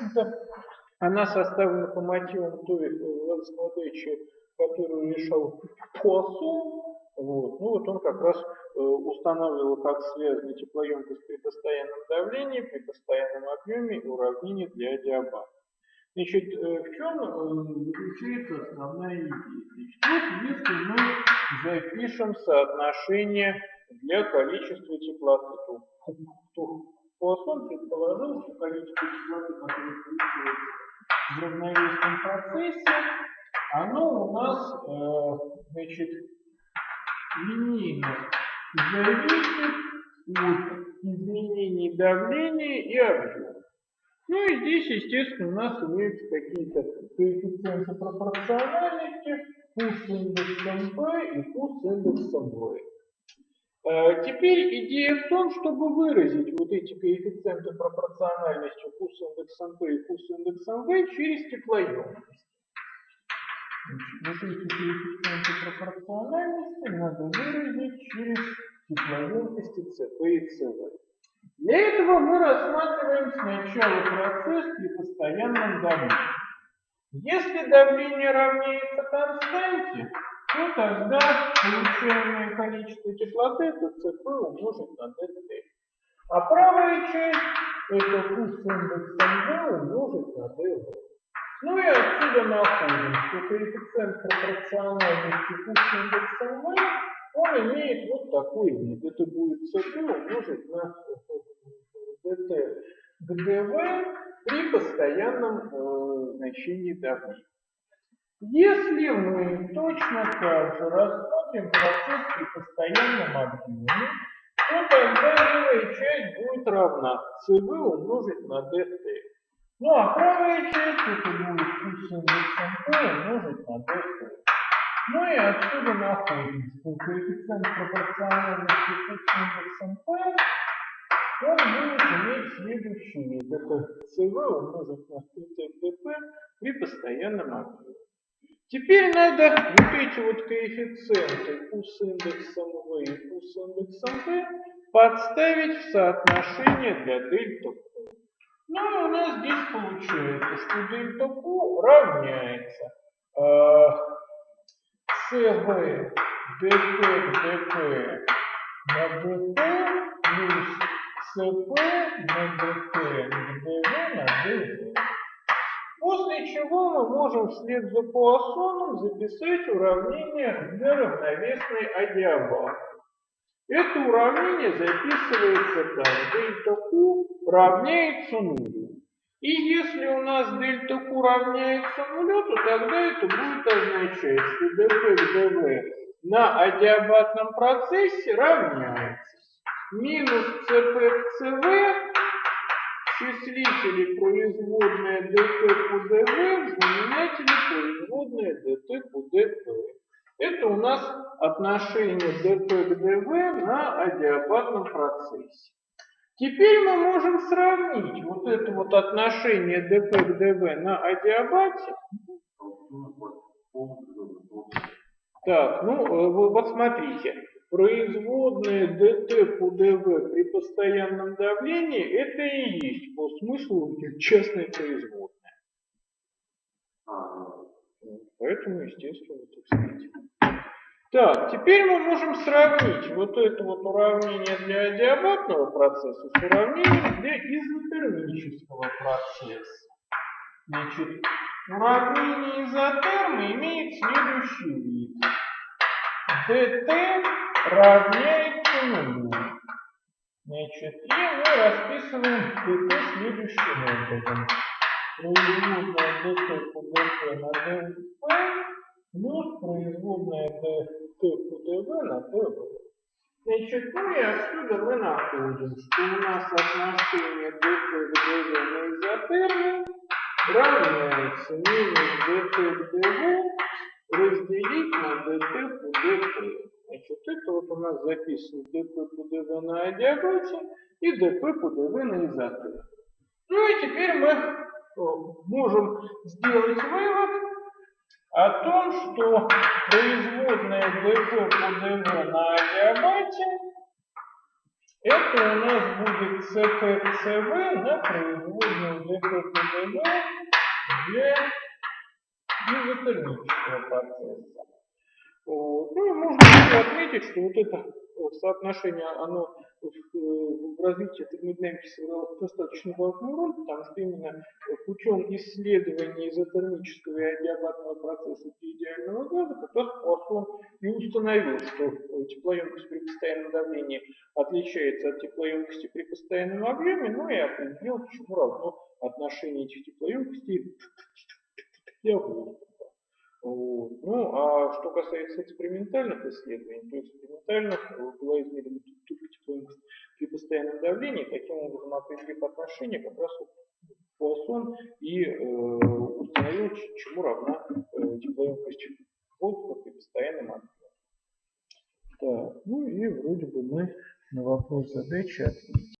она составлена по мотивам той э, задачи, которую решал Пуассон. Вот. Ну вот он как раз э, устанавливал, как связаны теплоемкость при постоянном давлении, при постоянном объеме и уравнение для диабата. Значит, э, в чем э, заключается основная идея? Значит, вот если мы запишем соотношение для количества теплоты, то, то Пуассон предположил, что количество теплоты, которое получается в равновесном процессе, оно у нас, э, значит, линейно зависит от изменений давления и объема. Ну и здесь, естественно, у нас имеются какие-то коэффициенты пропорциональности, курс индексом P и курс индексом V. Э, теперь идея в том, чтобы выразить вот эти коэффициенты пропорциональности курс индексом P и курс индексом V через теплоемкость. Вот эти коэффициенты пропорциональности надо выразить через теплоемкости CP и CV. Для этого мы рассматриваем сначала процесс при постоянном давлении. Если давление равняется константе, то тогда получаемое количество теплоты это CP умножить на dt. А правая часть это курс индексом V умножить на dv. Ну и отсюда находим, что коэффициент пропорциональности курс индексом V, он имеет вот такой вид. Это будет CP умножить на dt к dv при постоянном э, значении давления. Если мы точно так же рассмотрим процесс при постоянном объеме, то тогда левая часть будет равна CV умножить на dt. Ну а правая часть это будет P умножить на dt. Ну и отсюда находим, что коэффициент пропорциональности курс индексом P он будет иметь следующий вид. Это CV умножить на dt при постоянном объеме. Теперь надо вот эти вот коэффициенты Q с индексом V и Q с индексом P подставить в соотношение для дельта Q. Ну и у нас здесь получается, что дельта Q равняется э, CV dt dp на dt плюс cp на dt dv на dv. После чего мы можем вслед за Пуассоном записать уравнение для равновесной адиабаты. Это уравнение записывается так. Дельта Q равняется нулю. И если у нас дельта Q равняется нулю, то тогда это будет означать, что dp dv на адиабатном процессе равняется минус cp cv числители производная dt по dv, знаменатели производная dt по dp. Это у нас отношение dt к dv на адиабатном процессе. Теперь мы можем сравнить вот это вот отношение dp к dv на адиабате. Так, ну э, вот смотрите. Производная dt по dv при постоянном давлении это и есть по смыслу частная производная. Поэтому, естественно, так сказать. Так, теперь мы можем сравнить вот это вот уравнение для адиабатного процесса с уравнением для изотермического процесса. Значит, уравнение изотермы имеет следующий вид. dt равняется нулю. Значит, и мы расписываем dt следующим образом. Производная dt по dt на dp плюс производная dt по dv на dv. Значит, ну и отсюда мы находим, что у нас отношение dt к dv на изотерме равняется минус dt к dv разделить на dt по dp. Значит, это вот у нас записано dp по dv на адиабате и dp по dv на изотерме. Ну и теперь мы можем сделать вывод о том, что производная dp по dv на адиабате Это у нас будет ЦПЦВ на производную ДХПДВ для изотермического процесса. Вот. Ну, и можно отметить, что вот это соотношение, оно в, развитии термодинамики сыграло достаточно важную роль, потому что именно путем исследования изотермического и адиабатного процесса идеального газа как раз Пуассон и установил, что теплоемкость при постоянном давлении отличается от теплоемкости при постоянном объеме, ну и определил, почему равно отношение этих теплоемкостей для воздуха. Вот. Ну, а что касается экспериментальных исследований, то экспериментальных была измерена только теплоемкость при постоянном давлении, таким образом определив отношение, как раз Пуассон и э, установил, чему равна э, теплоемкость воздуха при постоянном объеме. Так, ну и вроде бы мы на вопрос задачи ответили.